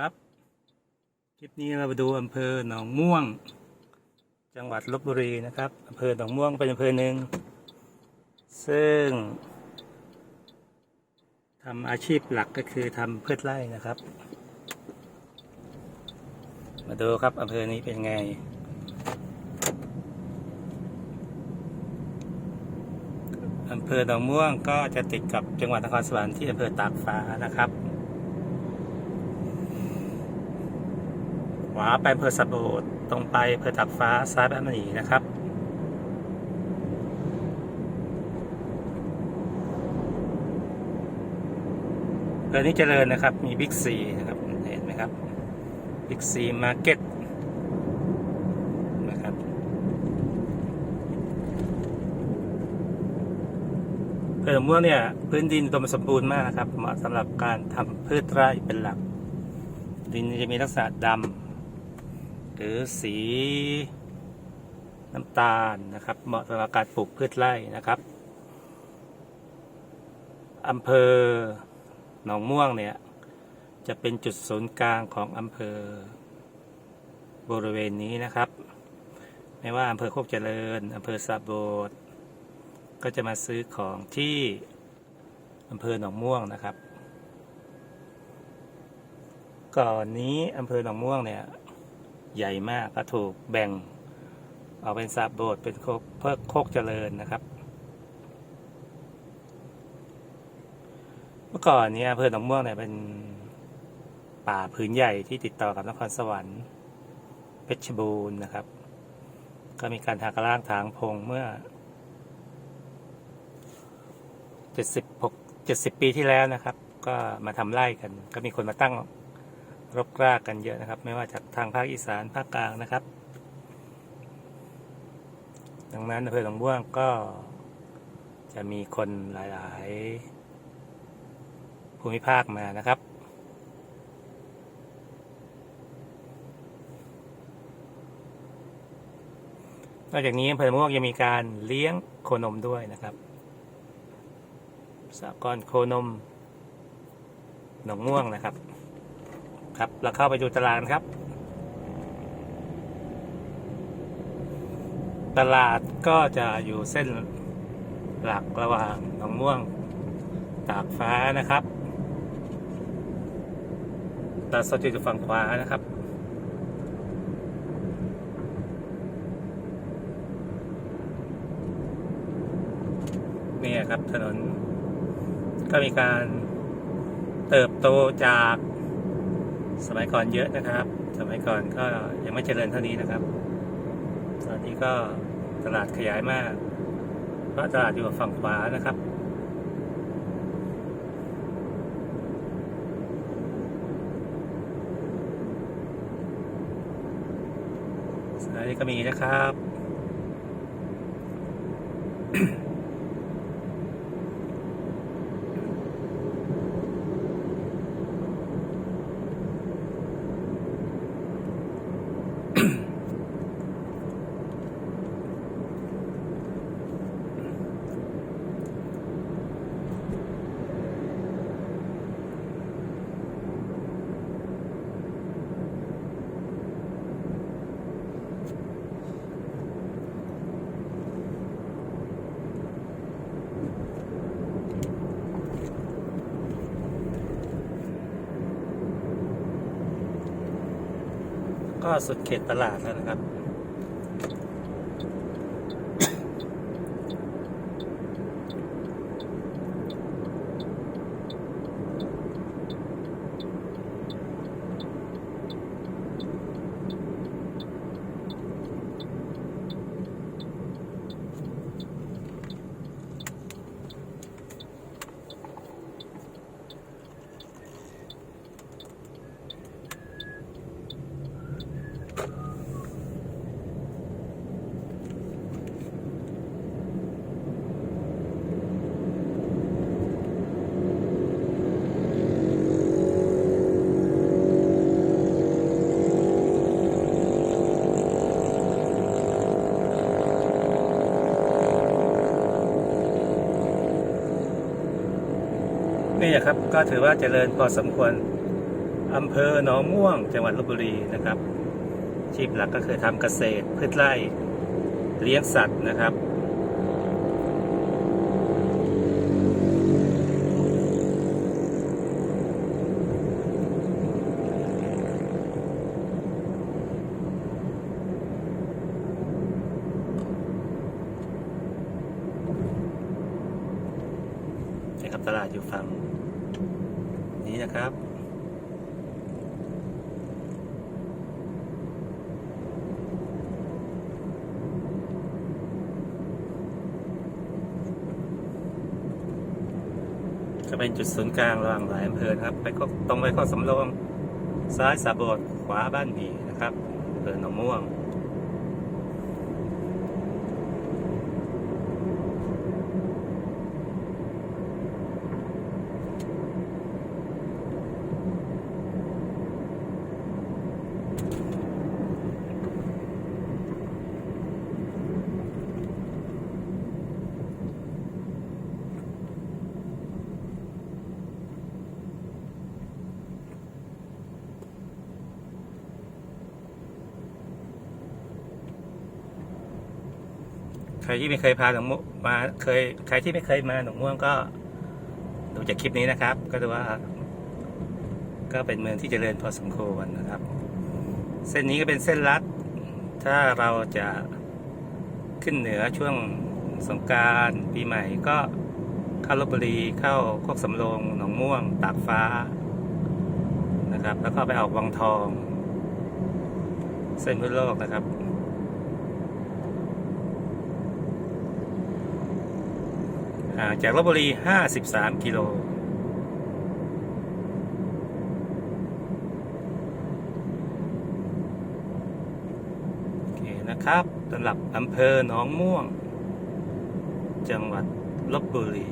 ครับ คลิปนี้เราไปดูอำเภอหนองม่วง จังหวัดลบบุรีนะครับอำเภอหนองม่วงเป็นอำเภอหนึ่งซึ่งทำอาชีพหลักก็คือทำพืชไร่นะครับ มาดูครับอำเภอนี้เป็นไงอำเภอหนองม่วงก็จะติดกับจังหวัดนครสวรรค์ที่อำเภอตากฟ้านะครับ ขวาไปอำเภอสะโบดตรงไปอำเภอตากฟ้าซ้ายไปอำมณีนะครับอำเภอนี้เจริญนะครับมีบิ๊กซีนะครับเห็นไหมครับบิ๊กซีมาร์เก็ตนะครับเออม่วงเนี่ยพื้นดินอุดมสมบูรณ์มากนะครับเหมาะสำหรับการทำพืชไร่เป็นหลักดินจะมีลักษณะดำ หรือสีน้ำตาลนะครับ เหมาะสำหรับการปลูกพืชไร่นะครับอำเภอหนองม่วงเนี่ยจะเป็นจุดศูนย์กลางของอำเภอบริเวณนี้นะครับ ไม่ว่าอำเภอโคกเจริญอำเภอสะโบดก็จะมาซื้อของที่อำเภอหนองม่วงนะครับ ก่อนนี้อำเภอหนองม่วงเนี่ย ใหญ่มากก็ถูกแบ่งออกเป็นสาบโบดเป็นโคกเพื่อโคกเจริญนะครับ เมื่อก่อนนี้อำเภอหนองม่วงเนี่ยเป็นป่าพื้นใหญ่ที่ติดต่อกับนครสวรรค์ เพชรบูรณ์นะครับ ก็มีการหักล้างถางพงเมื่อเจ็ดสิบหกเจ็ดสิบปีที่แล้วนะครับ ก็มาทำไร่กัน ก็มีคนมาตั้ง รกรากกันเยอะนะครับ ไม่ว่าจากทางภาคอีสานภาคกลางนะครับ ดังนั้นอำเภอหนองบัวก็จะมีคนหลาย ๆ ภูมิภาคมานะครับ นอกจากนี้อำเภอหนองม่วงยังมีการเลี้ยงโคนมด้วยนะครับสากรโคนมหนองม่วงนะครับ ครับเราเข้าไปดูตลาดครับ ตลาดก็จะอยู่เส้นหลักระหว่างหนองม่วงตากฟ้านะครับตลาดสดอยู่ฝั่งขวานะครับนี่ครับถนนก็มีการเติบโตจาก สมัยก่อนเยอะนะครับ สมัยก่อนก็ยังไม่เจริญเท่านี้นะครับ ตอนนี้ก็ตลาดขยายมาก เพราะตลาดอยู่ฝั่งขวานะครับสายนี้ก็มีนะครับ ก็สุดเขตตลาดแล้วนะครับ นี่นะครับก็ถือว่าเจริญพอสมควรอำเภอหนองม่วง จังหวัดลบบุรีนะครับชีพหลักก็คือทำเกษตรพืชไร่เลี้ยงสัตว์นะครับ ตลาดอยู่ฝั่งนี้นะครับจะเป็นจุดศูนย์กลางระหว่างหลายอำเภอครับ ไปก็ตรงไปข้อสำโรงซ้ายสาบดขวาบ้านหมีนะครับอำเภอหนองม่วง ใครที่ไม่เคยพาหนองม่วงมาเคยใครที่ไม่เคยมาหนองม่วงก็ ดูจากคลิปนี้นะครับ ก็ดูว่า ก็เป็นเมืองที่เจริญพอสมควรนะครับ เส้นนี้ก็เป็นเส้นลัด ถ้าเราจะขึ้นเหนือช่วงสงการปีใหม่ก็เข้าลบบุรีเข้าโคกสำโรงหนองม่วง ตากฟ้านะครับ แล้วก็ไปออกวังทอง เส้นพุทธโลกนะครับ ห่างจากลบบุรี 53 กิโล โอเคนะครับสำหรับอำเภอหนองม่วง จังหวัดลบบุรี